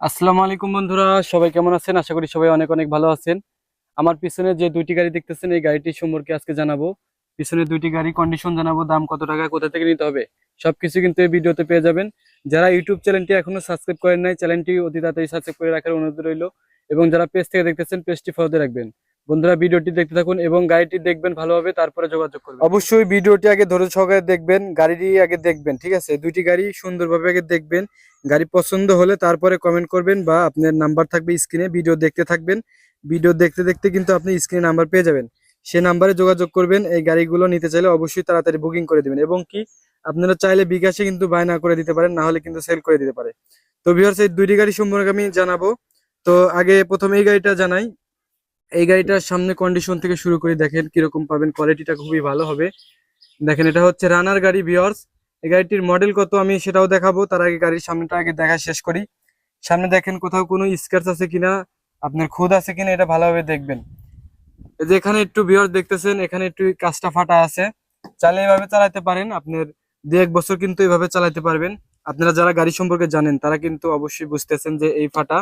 আসসালামু আলাইকুম বন্ধুরা, সবাই কেমন আছেন? আশা করি সবাই অনেক অনেক ভালো আছেন। আমার পিছনে যে দুইটি গাড়ি দেখতেছেন, এই গাড়িটি সম্পর্কে আজকে জানাব। পিছনে দুইটি গাড়ি কন্ডিশন জানাব, দাম কত টাকা, কোথা থেকে নিতে হবে, সবকিছু কিন্তু এই ভিডিওতে পেয়ে যাবেন। যারা ইউটিউব চ্যানেলটি এখনও সাবস্ক্রাইব করেন নাই, চ্যানেলটি অতি তাড়াতাড়ি সাবস্ক্রাইব করে রাখার অনুরোধ রইল। এবং যারা পেজ থেকে দেখতেছেন পেজটি ফলোতে রাখবেন। বন্ধুরা ভিডিওটি দেখতে থাকুন এবং গাড়িটি দেখবেন ভালোভাবে, তারপরে যোগাযোগ করবেন। অবশ্যই ভিডিওটি আগে ধৈর্য সহকারে দেখবেন, গাড়িটি আগে দেখবেন, ঠিক আছে? দুইটি গাড়ি সুন্দরভাবে আগে দেখবেন, গাড়ি পছন্দ হলে তারপরে কমেন্ট করবেন বা আপনার নাম্বার থাকবে স্ক্রিনে ভিডিও দেখতে থাকবেন। ভিডিও দেখতে দেখতে কিন্তু আপনি স্ক্রিনে নাম্বার পেয়ে যাবেন। সে নাম্বারে যোগাযোগ করবেন, এই গাড়িগুলো নিতে চাইলে অবশ্যই তাড়াতাড়ি বুকিং করে দেবেন এবং কি আপনারা চাইলে বিকাশে কিন্তু বায়না করে দিতে পারেন, না হলে কিন্তু সেল করে দিতে পারে। তো ভিউয়ার্স এই দুইটি গাড়ি সম্পর্কে আমি জানাব। তো আগে প্রথমে এই গাড়িটা জানাই। এই গাড়িটার সামনে কন্ডিশন থেকে শুরু করে দেখেন কীরকম পাবেন কোয়ালিটিটা খুবই ভালো হবে। দেখেন, এটা হচ্ছে রানার গাড়ি ভিউয়ার্স এই গাড়িটির মডেল কত আমি সেটাও দেখাবো, তার আগে গাড়ির সামনেটা আগে দেখা শেষ করি। সামনে দেখেন কোথাও কোনো স্ক্র্যাচ আছে কিনা, আপনার খুদ আছে কিনা, এটা ভালোভাবে দেখবেন। এই যে এখানে একটু ভিউয়ার্স দেখতেছেন, এখানে একটু কাজটা ফাটা আছে। চাইলে এভাবে চালাতে পারেন, আপনার দু এক বছর কিন্তু এভাবে চালাতে পারবেন। আপনারা যারা গাড়ি সম্পর্কে জানেন, তারা কিন্তু অবশ্যই বুঝতেছেন যে এই ফাটা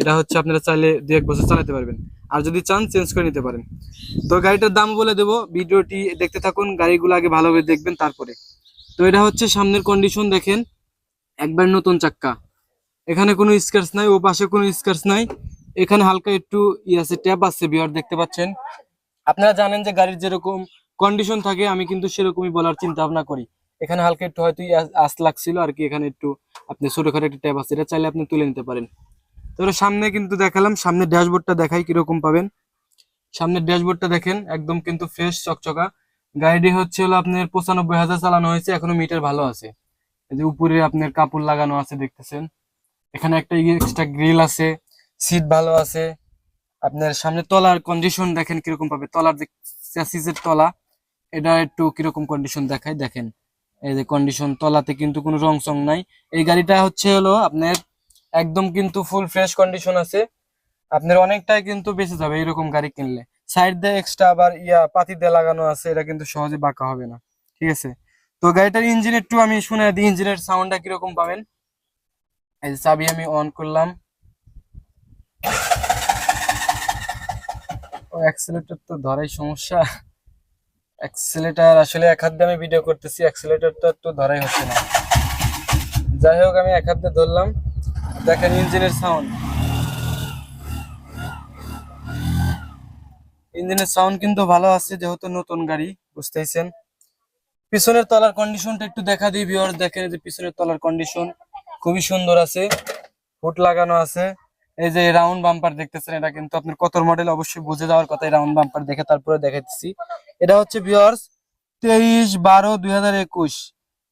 এটা হচ্ছে আপনারা চাইলে দু এক বছর চালাতে পারবেন। আর যদি চান চেঞ্জ করে নিতে পারেন। তো গাড়িটার দাম বলে দেবো। ভিডিওটি দেখতে থাকুন, গাড়িগুলো আগে ভালোভাবে দেখবেন, তারপরে। তো এটা হচ্ছে সামনের কন্ডিশন দেখেন। একবার নতুন চাক্কা। এখানে কোনো স্কার্স নাই, ও পাশে কোনো স্কার্স নাই। এখানে হালকা একটু ই আছে, ট্যাপ আছে, বিয়ার দেখতে পাচ্ছেন। আপনারা জানেন যে গাড়ির যেরকম কন্ডিশন থাকে, আমি কিন্তু সেরকমই বলার চিন্তা ভাবনা করি। এখানে হালকা একটু হয়তো আস লাগছিল আর কি, এখানে একটু আপনি ছোটখাটো একটা ট্যাপ আছে, এটা চাইলে আপনি তুলে নিতে পারেন। তো সামনে কিন্তু দেখালাম, সামনে ড্যাশবোর্ডটা দেখাই কীরকম পাবেন। সামনের ড্যাশবোর্ডটা দেখেন, একদম কিন্তু ফ্রেশ, চকচকা। গাড়িটি হচ্ছে হলো আপনার পঁচানব্বই হাজার চালানো হয়েছে, এখনও মিটার ভালো আছে। এই যে উপরে আপনার কাপড় লাগানো আছে, দেখতেছেন। এখানে একটা এক্সট্রা গ্রিল আছে সিট ভালো আছে। আপনার সামনে তলার কন্ডিশন দেখেন কীরকম পাবে। তলার যে তলা, এটা একটু কীরকম কন্ডিশন দেখায়, দেখেন। এই যে কন্ডিশন তলাতে কিন্তু কোনো রং সং নাই। এই গাড়িটা হচ্ছে হলো আপনার একদম কিন্তু ফুল ফ্রেশ কন্ডিশন আছে। আপনার অনেকটাই কিন্তু বেঁচে যাবে এরকম গাড়ি কিনলে। সাইড দিয়ে এক্সট্রা আবার ইয়া, পাতি দিয়ে লাগানো আছে, এটা কিন্তু সহজে বাঁকা হবে না। ঠিক আছে? তো গাড়িটার ইঞ্জিন একটু আমি শুনে দিই ইঞ্জিনের সাউন্ডটা কীরকম পাবেন? এই চাবি আমি অন করলাম। ও অ্যাক্সিলেটর তো ধরাই সমস্যা। অ্যাক্সিলেটর আসলে এক হাত দিয়ে আমি ভিডিও করতেছি অ্যাক্সিলেটর তো একটু ধরাই হচ্ছে না। যাই হোক, আমি এক হাত দিয়ে ধরলাম। দেখেন ইঞ্জিনের সাউন্ড ইঞ্জিনের সাউন্ড কিন্তু ভালো আছে, যেহেতু নতুন গাড়ি, বুঝতেছেন? পিছনের তলার কন্ডিশনটা একটু দেখা দিই ভিউয়ার দেখেন যে পিছনের তলার কন্ডিশন খুবই সুন্দর আছে ফুট লাগানো আছে। এই যে রাউন্ড বাম্পার দেখতেছেন, এটা কিন্তু আপনার কত মডেল অবশ্যই বুঝে যাওয়ার কথা রাউন্ড বাম্পার দেখে তারপরে দেখাইতেছি। এটা হচ্ছে ভিউয়ার্স তেইশ বারো দুই হাজার একুশ।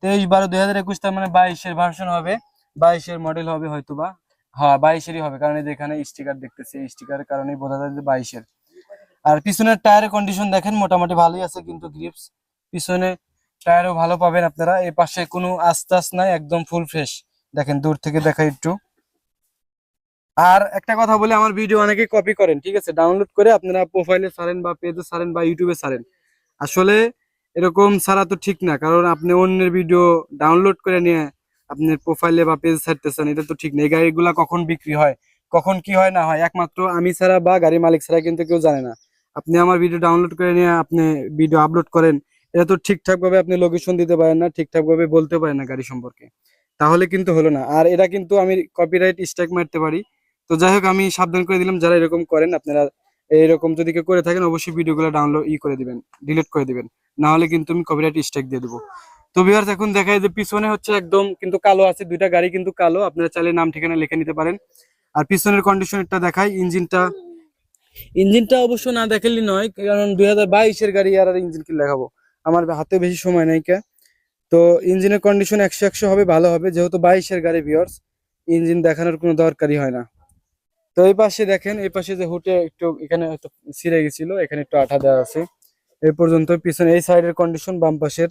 তেইশ বারো দুই হাজার একুশ, তার মানে বাইশের ভার্সন হবে। বাইশের মডেল হবে হয়তোবা। হ্যাঁ বাইশেরই হবে, কারণ এখানে স্টিকার দেখতেছি স্টিকারের কারণে বোঝা যায় যে বাইশের। আর পিছনের টায়ারের কন্ডিশন দেখেন, মোটামুটি ভালোই আছে কিন্তু গ্রিপস পিছনে টায়ারও ভালো পাবেন আপনারা, এই পাশে কোনো আস্তাস নাই, একদম ফুল ফ্রেশ দেখেন, দূর থেকে দেখা একটু। আর একটা কথা বলে, আমার ভিডিও অনেকে কপি করেন, ঠিক আছে? ডাউনলোড করে আপনারা প্রোফাইলে ছাড়েন বা পেজে ছাড়েন বা ইউটিউবে ছাড়েন। আসলে এরকম ছাড়া তো ঠিক না, কারণ আপনি অন্যের ভিডিও ডাউনলোড করে নিয়ে আপনি প্রোফাইলে বা পেজ ছাড়তেছেন, এটা তো ঠিক নেই। গাড়িগুলা কখন বিক্রি হয়? কখন কি হয় না হয়? একমাত্র আমি ছাড়া বা গাড়ি মালিক ছাড়া কিন্তু কেউ জানে না। আপনি আমার ভিডিও ডাউনলোড করে নিয়ে আপনি ভিডিও আপলোড করেন, এটা তো ঠিকঠাক ভাবে আপনি লোকেশন দিতে পারেন না ঠিকঠাক ভাবে বলতে পারেন না গাড়ি সম্পর্কে। তাহলে কিন্তু হলো না। আর এটা কিন্তু আমি কপিরাইট স্ট্রাইক মারতে পারি। তো যাই হোক, আমি সাবধান করে দিলাম। যারা এরকম করেন, আপনারা এরকম যদি কেউ করে থাকেন, অবশ্যই ভিডিওগুলো ডাউনলোড ই করে দিবেন ডিলিট করে দিবেন। না হলে কিন্তু আমি কপিরাইট স্ট্রাইক দিয়ে দেবো। তো ভিউয়ার্স এখন দেখায় যে পিছনে হচ্ছে একদম কিন্তু কালো আছে, দুইটা গাড়ি কিন্তু কালো। আপনারা চাইলে নাম, ঠিকানা লিখে নিতে পারেন। আর পিছনের কন্ডিশনটা দেখাই, ইঞ্জিনটা। ইঞ্জিনটা অবশ্য না দেখালি নয়, কারণ দুই হাজার বাইশের গাড়ি আর আর ইঞ্জিন কি দেখাবো। আমার হাতে বেশি সময় নাই কে। তো ইঞ্জিনের কন্ডিশন একশো একশো হবে, ভালো হবে। যেহেতু বাইশের গাড়ি ভিওর্স ইঞ্জিন দেখানোর কোনো দরকারই হয় না। তো এই পাশে দেখেন, এই পাশে যে হুটে একটু এখানে হয়তো ছিঁড়ে গেছিল, এখানে একটু আঠা দেওয়া আছে। এই পর্যন্ত পিছনে, এই সাইডের কন্ডিশন বাম পাশের।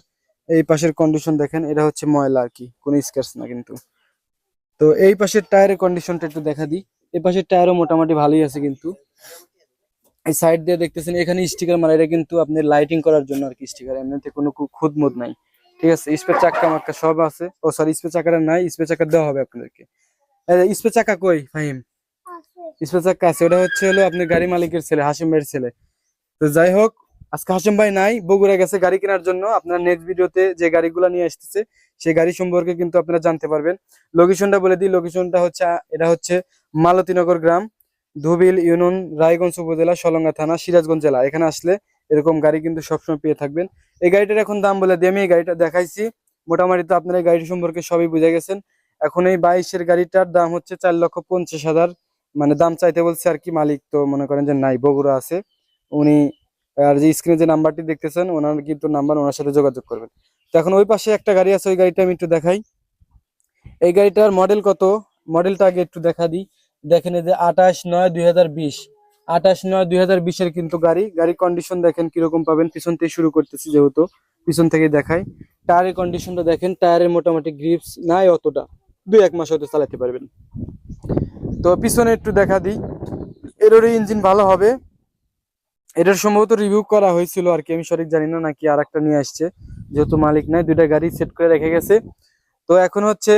এই পাশের কন্ডিশন দেখেন এটা হচ্ছে ময়লা আর কি কোনো স্ক্র্যাচ না কিন্তু। তো এই পাশের টায়ারের কন্ডিশনটা একটু দেখা দিই। এই পাশের টায়ারও মোটামুটি ভালোই আছে কিন্তু। এই সাইড দিয়ে দেখতেছেন এখানে স্টিকার মারা এটা কিন্তু আপনি লাইটিং করার জন্য আর কি স্টিকার এমনিতে কোনো খুদ মুদ নাই। ঠিক আছে স্পের চাক্কা মাক্কা সব আছে। ও সরি স্পের চাকাটা নাই স্পের চাকা দেওয়া হবে আপনাদেরকে। স্পে চাকা কই ফাহিম? স্পে চাকা আছে ওটা হচ্ছে হলো আপনি গাড়ি মালিকের ছেলে হাসিম ভাইয়ের ছেলে। তো যাই হোক আজকে হাসিম ভাই নাই, বগুড়া গেছে গাড়ি কেনার জন্য। আপনার নেক্সট ভিডিওতে যে গাড়িগুলো নিয়ে আসতেছে, সেই গাড়ি সম্পর্কে কিন্তু আপনারা জানতে পারবেন। লোকেশনটা বলে দিই লোকেশনটা হচ্ছে, এটা হচ্ছে মালতীনগর গ্রাম, ধুবিল ইউনিয়ন, রায়গঞ্জ উপজেলা, সলঙ্গা থানা, সিরাজগঞ্জ জেলা। এখানে আসলে এরকম গাড়ি কিন্তু সবসময় পেয়ে থাকবেন। এই গাড়িটার এখন দাম বলে দিই, আমি এই গাড়িটা দেখাইছি। মোটামুটি তো আপনারা এই গাড়ি সম্পর্কে সবই বুঝে গেছেন। এখন এই বাইশের গাড়িটার দাম হচ্ছে চার লক্ষ পঞ্চাশ হাজার। মানে দাম চাইতে বলছে আর কি মালিক, তো মনে করেন যে নাই, বগুড়া আছে। উনি আর যে স্ক্রিনে যে নাম্বারটি দেখতেছেন, ওনার কিন্তু নাম্বার ওনার সাথে যোগাযোগ করবেন। তো এখন ওই পাশে একটা গাড়ি আছে, ওই গাড়িটা আমি একটু দেখাই। এই গাড়িটার মডেল কত? মডেলটা আগে একটু দেখা দিই। দেখেন যে আঠাশ নয় দুই হাজার বিশ। আঠাশ নয় দুই হাজার বিশের কিন্তু গাড়ি। গাড়ির কন্ডিশন দেখেন কীরকম পাবেন। পিছন থেকে শুরু করতেছি যেহেতু, পিছন থেকে দেখাই। টায়ারের কন্ডিশনটা দেখেন টায়ারের মোটামুটি গ্রিপস নাই অতটা। দুই এক মাস হয়তো চালাতে পারবেন। তো পিছনে একটু দেখা দিই। এরও ইঞ্জিন ভালো হবে। এটার সম্ভবত রিভিউ করা হয়েছিল আর কি, আমি সঠিক জানি না নাকি আর একটা নিয়ে আসছে। যেহেতু মালিক নাই, দুইটা গাড়ি সেট করে রেখে গেছে। তো এখন হচ্ছে,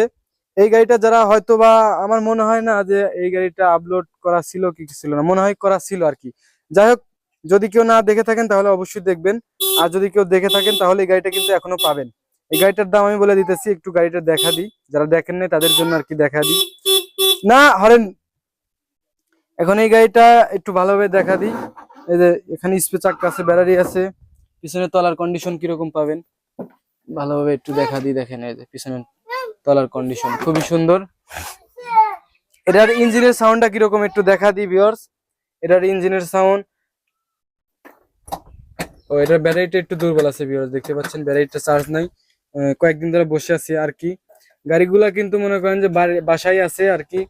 এই গাড়িটা যারা হয়তো বা আমার মনে হয় না যে এই গাড়িটা আপলোড করা ছিল কি ছিল না, মনে হয় করা ছিল আর কি। যাই হোক, যদি কেউ না দেখে থাকেন তাহলে অবশ্যই দেখবেন। আর যদি কেউ দেখে থাকেন তাহলে এই গাড়িটা কিন্তু এখনও পাবেন। এই গাড়িটার দাম আমি বলে দিতেছি, একটু গাড়িটা দেখা দিই। যারা দেখেন নাই তাদের জন্য আর কি দেখা দিই। না, হরেন। এখন এই গাড়িটা একটু ভালোভাবে দেখা দিই। এই যে এখানে স্পে চাক্কা আছে ব্যাটারি আছে, পিছনে তলার কন্ডিশন কীরকম পাবেন? ভালোভাবে একটু দেখা দিই, দেখেন এই যে পিছনে তলার কন্ডিশন খুবই সুন্দর। এটার ইঞ্জিনের সাউন্ডটা কীরকম একটু দেখা দিই ভিউয়ার্স এটার ইঞ্জিনের সাউন্ড ও, এটার ব্যাটারিটা একটু দুর্বল আছে ভিউয়ার্স দেখতে পাচ্ছেন ব্যাটারিটা চার্জ নাই। কয়েকদিন ধরে বসে আছি আর কি। গাড়িগুলা কিন্তু মনে করেন যে বাসায় আছে আর কি।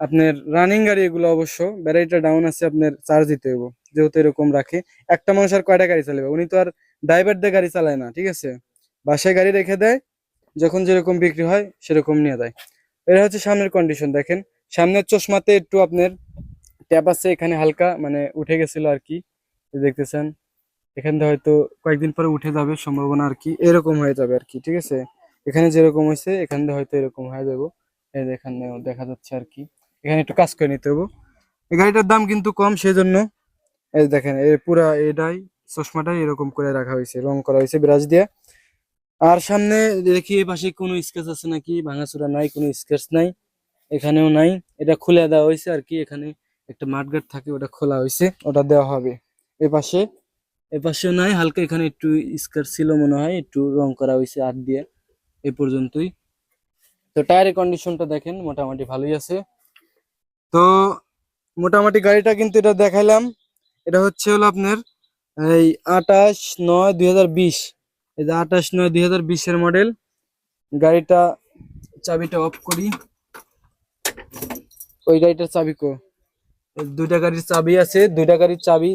আপনার রানিং গাড়ি এগুলো অবশ্য ব্যাটারিটা ডাউন আছে, আপনার চার্জ দিতে হবে যেহেতু এরকম রাখে। একটা মানুষ আর কয়টা গাড়ি চালাবে? উনি তো আর ড্রাইভার দিয়ে গাড়ি চালায় না, ঠিক আছে? বাসায় গাড়ি রেখে দেয়, যখন যেরকম বিক্রি হয়, সেরকম নিয়ে দেয় এটা হচ্ছে সামনের কন্ডিশন দেখেন। সামনের চশমাতে একটু আপনার ট্যাপ আছে, এখানে হালকা মানে উঠে গেছিল আর কি। দেখতেছেন, এখান থেকে হয়তো কয়েকদিন পরে উঠে যাবে, সম্ভাবনা আর কি। এরকম হয়ে যাবে আর কি, ঠিক আছে? এখানে যেরকম হয়েছে, এখান থেকে হয়তো এরকম হয়ে যাব। এখানে দেখা যাচ্ছে আর কি। এখানে একটু কাজ করে নিতে হব। এই গাড়িটার দাম কিন্তু কম, সেজন্য এই দেখেন, এই পুরা এটাই চশমাটাই এরকম করে রাখা হয়েছে, রং করা হয়েছে ব্রাশ দিয়ে। আর সামনে দেখি এই পাশে কোনো স্কেচ আছে নাকি? ভাঙাচোরা নাই, কোনো স্কেচ নাই, এখানেও নাই। এটা খুলে দেওয়া হয়েছে আর কি, এখানে একটা মাঠগাট থাকে, ওটা খোলা হয়েছে, ওটা দেওয়া হবে। এ পাশে, এ পাশেও নাই, হালকা এখানে একটু স্কেচ ছিল মনে হয়, একটু রং করা হয়েছে আর দিয়ে, এ পর্যন্তই। তো টায়ারের কন্ডিশনটা দেখেন, মোটামুটি ভালোই আছে। তো মোটামুটি গাড়িটা কিন্তু এটা দেখাইলাম। এটা হচ্ছে হলো আপনার এই আঠাশ নয় দুই হাজার বিশ। এই যে আঠাশ নয় দুই হাজার মডেল গাড়িটা চাবিটা অফ করি। ওই গাড়িটার চাবি কো। দুইটা গাড়ির চাবি আছে, দুইটা গাড়ির চাবি।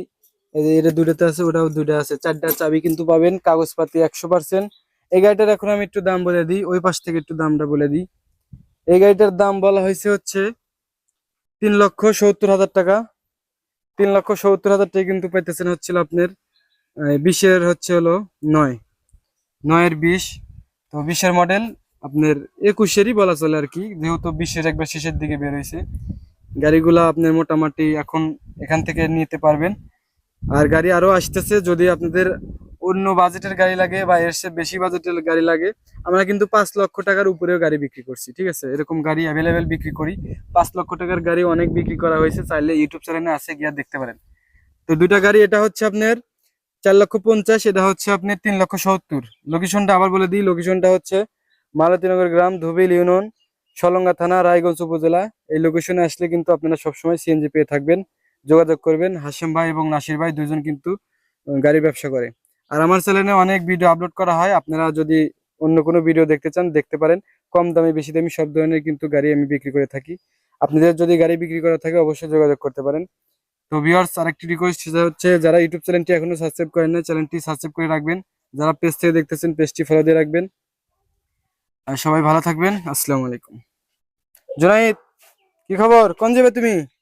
এটা দুইটাতে আছে, ওটাও দুটা আছে। চারটা চাবি কিন্তু পাবেন, কাগজপাতি একশো পার্সেন্ট। এই গাড়িটার এখন আমি একটু দাম বলে দিই, ওই পাশ থেকে একটু দামটা বলে দিই। এই গাড়িটার দাম বলা হয়েছে হচ্ছে তিন লক্ষ সত্তর হাজার টাকা। তিন লক্ষ সত্তর হাজার টাকা কিন্তু পাইতেছেন হচ্ছিল আপনার বিশের হচ্ছে হলো নয়। নয়ের বিশ, তো বিশের মডেল আপনার একুশেরই বলা চলে আর কি, যেহেতু বিশের একবার শেষের দিকে বের হয়েছে গাড়িগুলা আপনার মোটামুটি এখন এখান থেকে নিতে পারবেন। আর গাড়ি আরও আসতেছে, যদি আপনাদের অন্য বাজেটের গাড়ি লাগে বা এর বেশি বাজেটের গাড়ি লাগে আমরা কিন্তু পাঁচ লক্ষ টাকার উপরেও গাড়ি বিক্রি করছি ঠিক আছে? এরকম গাড়ি অ্যাভেলেবেল বিক্রি করি। পাঁচ লক্ষ টাকার গাড়ি অনেক বিক্রি করা হয়েছে চাইলে ইউটিউব চ্যানেলে আছে গিয়ে দেখতে পারেন। তো দুইটা গাড়ি এটা হচ্ছে আপনার চার লক্ষ পঞ্চাশ এটা হচ্ছে আপনার তিন লক্ষ সত্তর। লোকেশনটা আবার বলে দিই লোকেশনটা হচ্ছে মালতীনগর গ্রাম ধুবিল ইউনিয়ন সলঙ্গা থানা রায়গঞ্জ উপজেলা। এই লোকেশনে আসলে কিন্তু আপনারা সবসময় সিএনজি পেয়ে থাকবেন। যোগাযোগ করবেন হাসিম ভাই এবং নাসির ভাই দুজন কিন্তু আহ, গাড়ি ব্যবসা করে। আর আমার চ্যানেলে অনেক ভিডিও আপলোড করা হয়। আপনারা যদি অন্য কোনো ভিডিও দেখতে চান, দেখতে পারেন। কম দামে, বেশি দামি সব ধরনের কিন্তু গাড়ি আমি বিক্রি করে থাকি। আপনাদের যদি গাড়ি বিক্রি করা থাকে, অবশ্যই যোগাযোগ করতে পারেন। তো ভিউয়ার্স আরেকটি রিকোয়েস্ট সেটা হচ্ছে, যারা ইউটিউব চ্যানেলটি এখনও সাবস্ক্রাইব করেন না চ্যানেলটি সাবস্ক্রাইব করে রাখবেন। যারা পেজ থেকে দেখতেছেন পেজটি ফলো দিয়ে রাখবেন। আর সবাই ভালো থাকবেন। আসসালামু আলাইকুম। জোনাইদ, কি খবর? কোন যাবে তুমি?